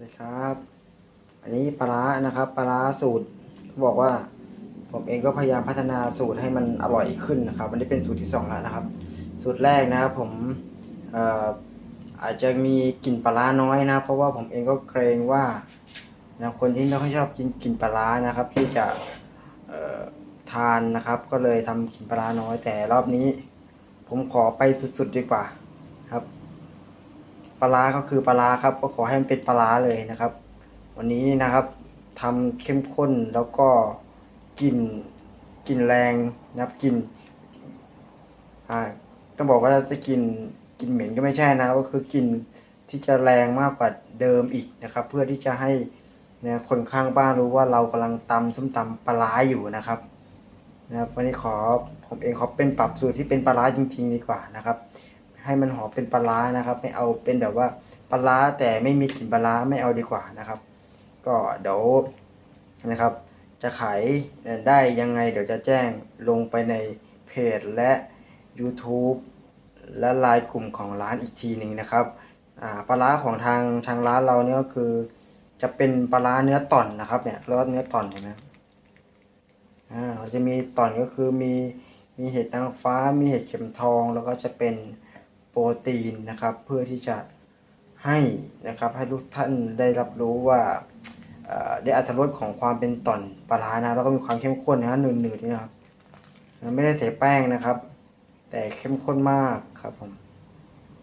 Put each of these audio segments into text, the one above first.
เลยครับ อันนี้ปลาร้านะครับปลาร้าสูตรเขาบอกว่า ผมเองก็พยายามพัฒนาสูตรให้มันอร่อยขึ้นนะครับอันนี้เป็นสูตรที่สองแล้วนะครับ สูตรแรกนะครับผมอออาจจะมีกลิ่นปลาร้าน้อยนะ เพราะว่าผมเองก็เกรงว่านะคนที่ไม่ค่อยชอบกินกลิ่นปลาร้านะครับ ที่จะทานนะครับ ก็เลยทำกลิ่นปลาร้าน้อยแต่รอบนี้ ผมขอไปสุดๆดีกว่าครับ ปลาร้าก็คือปลาร้าครับ ก็ขอให้มันเป็นปลาร้าเลยนะครับ วันนี้นะครับทำเข้มข้นแล้วก็กลิ่นกลิ่นแรงนะครับกลิ่นอ่าต้องบอกว่าจะกลิ่นกลิ่นเหม็นก็ไม่ใช่นะก็คือกลิ่นที่จะแรงมากกว่าเดิมอีกนะครับ เพื่อที่จะให้นะคนข้างบ้านรู้ว่าเรากำลังตำส้มตำปลาร้าอยู่นะครับนะครับวันนี้ขอผมเองขอเป็นปรับสูตรที่เป็นปลาร้าจริง ๆ ดีกว่านะครับ ให้มันหอมเป็นปลาร้านะครับ ไม่เอาเป็นแบบว่าปลาร้าแต่ไม่มีกลิ่นปลาร้าไม่เอาดีกว่านะครับ ก็เดี๋ยวนะครับ จะขายได้ยังไงเดี๋ยวจะแจ้งลงไปในเพจและ YouTube และไลน์กลุ่มของร้านอีกทีหนึ่งนะครับปลาร้าของทางทางร้านเราเนี่ยก็คือ จะเป็นปลาร้าเนื้อต่อนนะครับเนี่ยเรียกว่าเนื้อต่อนเห็นไหมอ่าจะมีต่อนก็คือมีมีเห็ดนางฟ้า มีเห็ดเข็มทอง แล้วก็จะเป็น โปรตีนนะครับ เพื่อที่จะให้นะครับให้ทุกท่านได้รับรู้ว่าได้อัตรสของความเป็นต่อนปลานะแล้วก็มีความเข้มข้นนะหนืดๆนี่นะครับไม่ได้ใส่แป้งนะครับ แต่เข้มข้นมากครับผม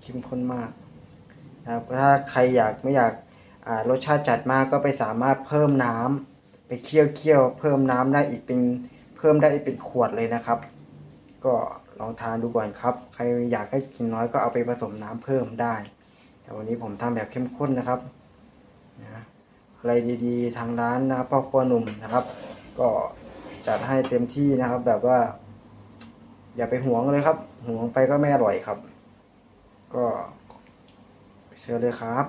เข้มข้นมากนะครับถ้าใครอยากไม่อยากรสชาติจัดมากก็ไปสามารถเพิ่มน้ำไปเคี่ยวเคี่ยวเพิ่มน้ำได้อีกเป็นเพิ่มได้อีกเป็นขวดเลยนะครับ ก็ ลองทานดูก่อนครับ ใครอยากให้กินน้อยก็เอาไปผสมน้ำเพิ่มได้ แต่วันนี้ผมทำแบบเข้มข้นนะครับนะอะไรดีๆ ทางร้านนะครับพ่อครัวหนุ่มนะครับ ก็จัดให้เต็มที่นะครับ แบบว่า อย่าไปหวงเลยครับหวงไปก็ไม่อร่อยครับ ก็เชิญเลยครับ